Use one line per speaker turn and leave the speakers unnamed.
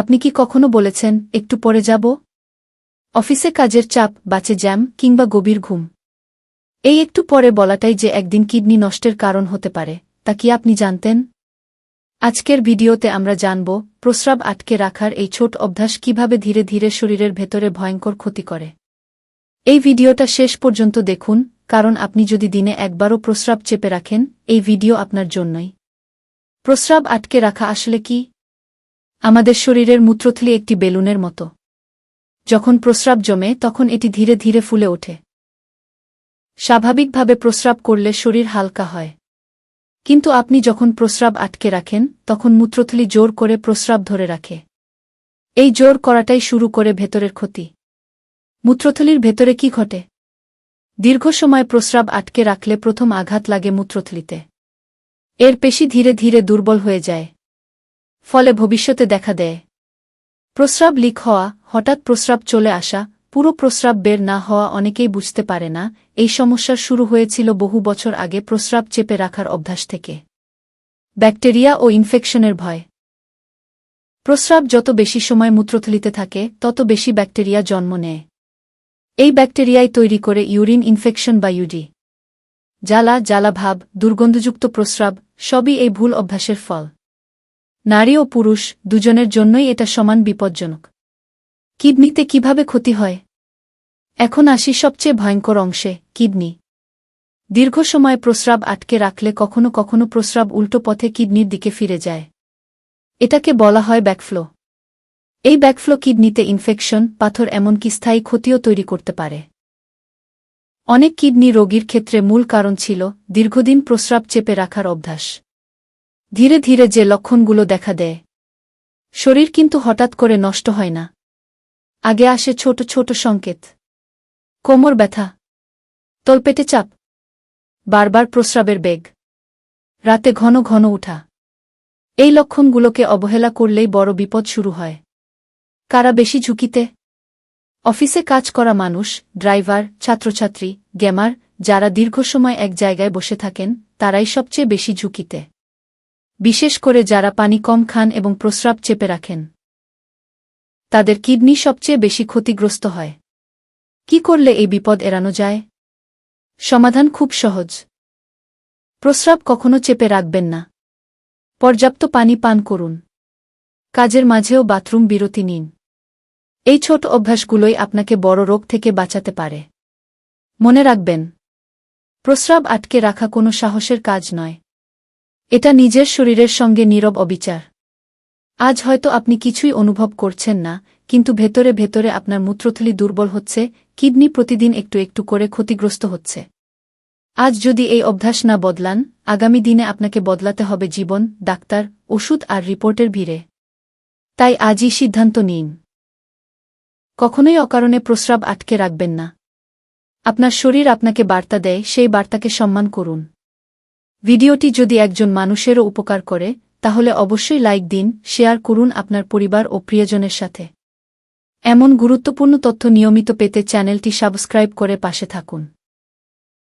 আপনি কি কখনো বলেছেন, একটু পরে যাব? অফিসে কাজের চাপ, বাঁচে জ্যাম, কিংবা গভীর ঘুম। এই একটু পরে বলাটাই যে একদিন কিডনি নষ্টের কারণ হতে পারে, তা কি আপনি জানতেন? আজকের ভিডিওতে আমরা জানব, প্রস্রাব আটকে রাখার এই ছোট অভ্যাস কীভাবে ধীরে ধীরে শরীরের ভেতরে ভয়ঙ্কর ক্ষতি করে। এই ভিডিওটা শেষ পর্যন্ত দেখুন, কারণ আপনি যদি দিনে একবারও প্রস্রাব চেপে রাখেন, এই ভিডিও আপনার জন্যই। প্রস্রাব আটকে রাখা আসলে কি? আমাদের শরীরের মূত্রথলি একটি বেলুনের মতো। যখন প্রস্রাব জমে, তখন এটি ধীরে ধীরে ফুলে ওঠে। স্বাভাবিকভাবে প্রস্রাব করলে শরীর হালকা হয়। কিন্তু আপনি যখন প্রস্রাব আটকে রাখেন, তখন মূত্রথলি জোর করে প্রস্রাব ধরে রাখে। এই জোর করাটাই শুরু করে ভেতরের ক্ষতি। মূত্রথলির ভেতরে কি ঘটে? দীর্ঘ সময় প্রস্রাব আটকে রাখলে প্রথম আঘাত লাগে মূত্রথলিতে। এর পেশি ধীরে ধীরে দুর্বল হয়ে যায়। ফলে ভবিষ্যতে দেখা দেয়। প্রস্রাব লিক হওয়া, হঠাৎ প্রস্রাব চলে আসা, পুরো প্রস্রাব বের না হওয়া অনেকেই বুঝতে পারে না, এই সমস্যার শুরু হয়েছিল বহু বছর আগে প্রস্রাব চেপে রাখার অভ্যাস থেকে। ব্যাকটেরিয়া ও ইনফেকশনের ভয়। প্রস্রাব যত বেশি সময় মূত্রথলিতে থাকে, তত বেশি ব্যাকটেরিয়া জন্ম নেয়। এই ব্যাকটেরিয়াই তৈরি করে ইউরিন ইনফেকশন বা ইউডি। জ্বালা জ্বালা ভাব দুর্গন্ধযুক্ত প্রস্রাব, সবই এই ভুল অভ্যাসের ফল। নারী ও পুরুষ দুজনের জন্যই এটা সমান বিপজ্জনক। কিডনিতে কীভাবে ক্ষতি হয়? এখন আসি সবচেয়ে ভয়ঙ্কর অংশে, কিডনি। দীর্ঘ সময় প্রস্রাব আটকে রাখলে কখনো কখনো প্রস্রাব উল্টো পথে কিডনির দিকে ফিরে যায়। এটাকে বলা হয় ব্যাকফ্লো। এই ব্যাকফ্লো কিডনিতে ইনফেকশন, পাথর এমনকি স্থায়ী ক্ষতিও তৈরি করতে পারে। অনেক কিডনি রোগীর ক্ষেত্রে মূল কারণ ছিল দীর্ঘদিন প্রস্রাব চেপে রাখার অভ্যাস। ধীরে ধীরে যে লক্ষণগুলো দেখা দেয়। শরীর কিন্তু হঠাৎ করে নষ্ট হয় না। আগে আসে ছোট ছোট সংকেত। কোমর ব্যথা। তলপেটে চাপ। বারবার প্রস্রাবের বেগ। রাতে ঘন ঘন উঠা। এই লক্ষণগুলোকে অবহেলা করলেই বড় বিপদ শুরু হয়। কারা বেশি ঝুঁকিতে? অফিসে কাজ করা মানুষ, ড্রাইভার, ছাত্রছাত্রী গেমার যারা দীর্ঘ সময় এক জায়গায় বসে থাকেন, তারাই সবচেয়ে বেশি ঝুঁকিতে। বিশেষ করে যারা পানি কম খান এবং প্রস্রাব চেপে রাখেন। তাদের কিডনি সবচেয়ে বেশি ক্ষতিগ্রস্ত হয়। কি করলে এই বিপদ এড়ানো যায়? সমাধান খুব সহজ। প্রস্রাব কখনো চেপে রাখবেন না। পর্যাপ্ত পানি পান করুন। কাজের মাঝেও বাথরুম বিরতি নিন। এই ছোট অভ্যাসগুলোই আপনাকে বড় রোগ থেকে বাঁচাতে পারে। মনে রাখবেন, প্রস্রাব আটকে রাখা কোনো সাহসের কাজ নয়। এটা নিজের শরীরের সঙ্গে নীরব অবিচার। আজ হয়তো আপনি কিছুই অনুভব করছেন না, কিন্তু ভেতরে ভেতরে আপনার মূত্রথলি দুর্বল হচ্ছে, কিডনি প্রতিদিন একটু একটু করে ক্ষতিগ্রস্ত হচ্ছে। আজ যদি এই অভ্যাস না বদলান, আগামী দিনে আপনাকে বদলাতে হবে জীবন, ডাক্তার, ওষুধ আর রিপোর্টের ভিড়ে। তাই আজই সিদ্ধান্ত নিন। কখনোই অকারণে প্রস্রাব আটকে রাখবেন না। আপনার শরীর আপনাকে বার্তা দেয়, সেই বার্তাকে সম্মান করুন। ভিডিওটি যদি একজন মানুষেরও উপকার করে, তাহলে অবশ্যই লাইক দিন, শেয়ার করুন আপনার পরিবার ও প্রিয়জনের সাথে। এমন গুরুত্বপূর্ণ তথ্য নিয়মিত পেতে চ্যানেলটি সাবস্ক্রাইব করে পাশে থাকুন।